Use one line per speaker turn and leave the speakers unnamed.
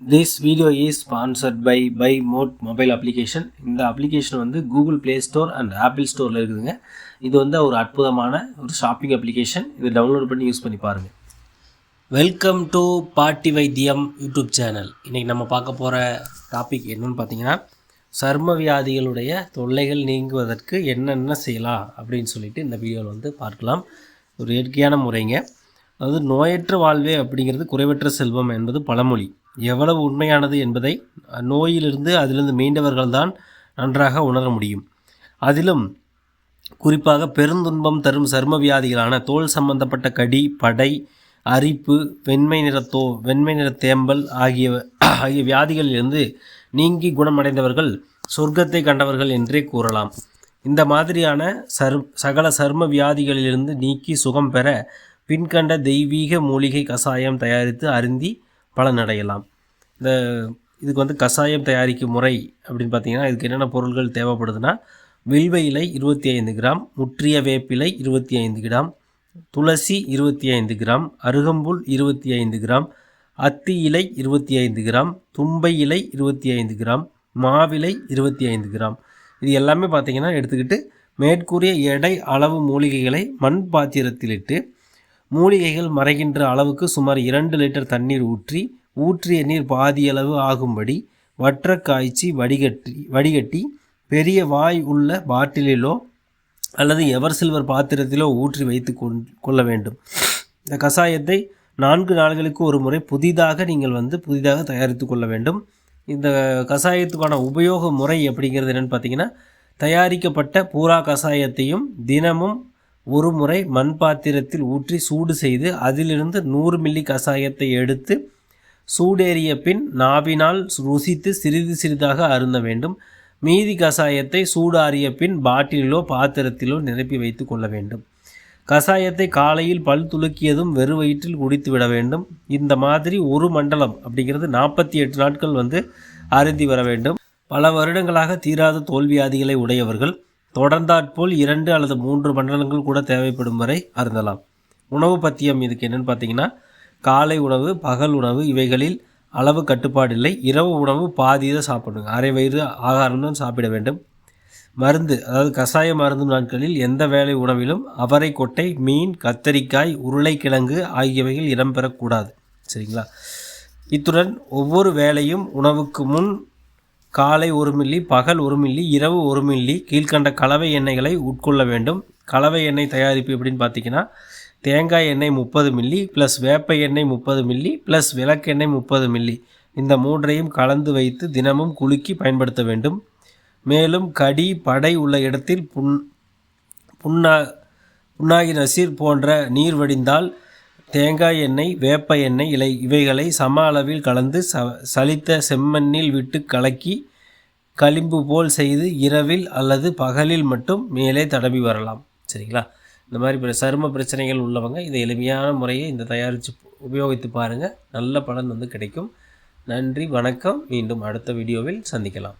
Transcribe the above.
This video is sponsored by by mode mobile application இந்த application வந்து Google play store and apple ஸ்டோரில் இருக்குதுங்க. இது வந்து ஒரு அற்புதமான ஒரு ஷாப்பிங் அப்ளிகேஷன் இதை டவுன்லோட் பண்ணி யூஸ் பண்ணி பாருங்கள் வெல்கம் டு பாட்டி வைத்தியம் யூடியூப் சேனல் இன்றைக்கி நம்ம பார்க்க போகிற டாபிக் என்னன்னு பார்த்தீங்கன்னா சர்ம வியாதிகளுடைய தொல்லைகள் நீங்குவதற்கு என்னென்ன செய்யலாம் அப்படின்னு சொல்லிட்டு இந்த வீடியோவில் வந்து பார்க்கலாம். ஒரு இயற்கையான முறைங்க. அதாவது நோயற்ற வாழ்வே அப்படிங்கிறது குறைவற்ற செல்வம் என்பது பழமொழி. எவ்வளவு உண்மையானது என்பதை நோயிலிருந்து அதிலிருந்து மீண்டவர்கள்தான் நன்றாக உணர முடியும். அதிலும் குறிப்பாக பெருந்துன்பம் தரும் சர்ம வியாதிகளான தோல் சம்பந்தப்பட்ட கடி படை அரிப்பு வெண்மை நிறத்தோ வெண்மை நிற தேம்பல் ஆகிய ஆகிய வியாதிகளிலிருந்து நீங்கி குணமடைந்தவர்கள் சொர்க்கத்தை கண்டவர்கள் என்றே கூறலாம். இந்த மாதிரியான சர் சகல சர்ம வியாதிகளிலிருந்து நீக்கி சுகம் பெற பின்கண்ட தெய்வீக மூலிகை கஷாயம் தயாரித்து அருந்தி பலனடையலாம். இந்த இதுக்கு வந்து கஷாயம் தயாரிக்கும் முறை அப்படின்னு பார்த்தீங்கன்னா இதுக்கு என்னென்ன பொருள்கள் தேவைப்படுதுன்னா வில்வ இலை இருபத்தி ஐந்து கிராம் முற்றிய வேப்பிலை இருபத்தி ஐந்து கிராம் துளசி இருபத்தி ஐந்து கிராம் அருகம்புல் இருபத்தி ஐந்து கிராம் அத்தி இலை இருபத்தி ஐந்து கிராம் தும்பை இலை இருபத்தி ஐந்து கிராம் மாவிலை இருபத்தி ஐந்து கிராம். இது எல்லாமே பார்த்திங்கன்னா எடுத்துக்கிட்டு மேற்கூறிய எடை அளவு மூலிகைகளை மண் பாத்திரத்திலிட்டு மூலிகைகள் மறைகின்ற அளவுக்கு சுமார் இரண்டு லிட்டர் தண்ணீர் ஊற்றி ஊற்றிய நீர் பாதியளவு ஆகும்படி வற்ற காய்ச்சி வடிகட்டி வடிகட்டி பெரிய வாய் உள்ள பாட்டிலிலோ அல்லது எவர் சில்வர் பாத்திரத்திலோ ஊற்றி வைத்து கொள்ள வேண்டும். இந்த கஷாயத்தை நான்கு நாள்களுக்கு ஒரு முறை புதிதாக நீங்கள் வந்து புதிதாக தயாரித்து கொள்ள வேண்டும். இந்த கஷாயத்துக்கான உபயோக முறை எப்படிங்கிறது என்னென்னு பார்த்தீங்கன்னா தயாரிக்கப்பட்ட பூரா கஷாயத்தையும் தினமும் ஒரு முறை மண் பாத்திரத்தில் ஊற்றி சூடு செய்து அதிலிருந்து நூறு மில்லி கஷாயத்தை எடுத்து சூடேறிய பின் நாவினால் ருசித்து சிறிது சிறிதாக அருந்த வேண்டும். மீதி கஷாயத்தை சூடாறிய பின் பாட்டிலோ பாத்திரத்திலோ நிரப்பி வைத்து கொள்ள வேண்டும். கஷாயத்தை காலையில் பல் துளுக்கியதும் வெறு வயிற்றில் குடித்து விட வேண்டும். இந்த மாதிரி ஒரு மண்டலம் அப்படிங்கிறது நாற்பத்தி எட்டு நாட்கள் வந்து அருந்தி வர வேண்டும். பல வருடங்களாக தீராத தோல்வியாதிகளை உடையவர்கள் தொடர்ந்தாற்போல் இரண்டு அல்லது மூன்று மண்டலங்கள் கூட தேவைப்படும் வரை அருந்தலாம். உணவு பத்தியம் இதுக்கு என்னென்னு பார்த்தீங்கன்னா காலை உணவு பகல் உணவு இவைகளில் அளவு கட்டுப்பாடு இல்லை இரவு உணவு பாதி தான் சாப்பிடுங்க அரை வயிறு ஆகாரம் தான் சாப்பிட வேண்டும். மருந்து அதாவது கஷாய மருந்து நாட்களில் எந்த வேலை உணவிலும் அவரை கொட்டை மீன் கத்தரிக்காய் உருளைக்கிழங்கு ஆகியவைகள் இடம்பெறக்கூடாது. சரிங்களா? இத்துடன் ஒவ்வொரு வேலையும் உணவுக்கு முன் காலை ஒரு மில்லி பகல் ஒரு மில்லி இரவு ஒரு மில்லி கீழ்கண்ட கலவை எண்ணெய்களை உட்கொள்ள வேண்டும். கலவை எண்ணெய் தயாரிப்பு எப்படின்னு பார்த்தீங்கன்னா தேங்காய் எண்ணெய் முப்பது மில்லி ப்ளஸ் வேப்ப எண்ணெய் முப்பது மில்லி ப்ளஸ் விளக்கெண்ணெய் முப்பது மில்லி. இந்த மூன்றையும் கலந்து வைத்து தினமும் குலுக்கி பயன்படுத்த வேண்டும். மேலும் கடி படை உள்ள இடத்தில் புண் புண்ணா புண்ணாகி நசீர் போன்ற நீர் வடிந்தால் தேங்காய் எண்ணெய் வேப்ப எண்ணெய் இலை இவைகளை சம அளவில் கலந்து ச சலித்த செம்மண்ணில் விட்டு கலக்கி களிம்பு போல் செய்து இரவில் அல்லது பகலில் மட்டும் மேலே தடவி வரலாம். சரிங்களா? இந்த மாதிரி சரும பிரச்சனைகள் உள்ளவங்க இதை எளிமையான முறையை இந்த தயாரித்து உபயோகித்து பாருங்கள் நல்ல பலன் வந்து கிடைக்கும். நன்றி வணக்கம். மீண்டும் அடுத்த வீடியோவில் சந்திக்கலாம்.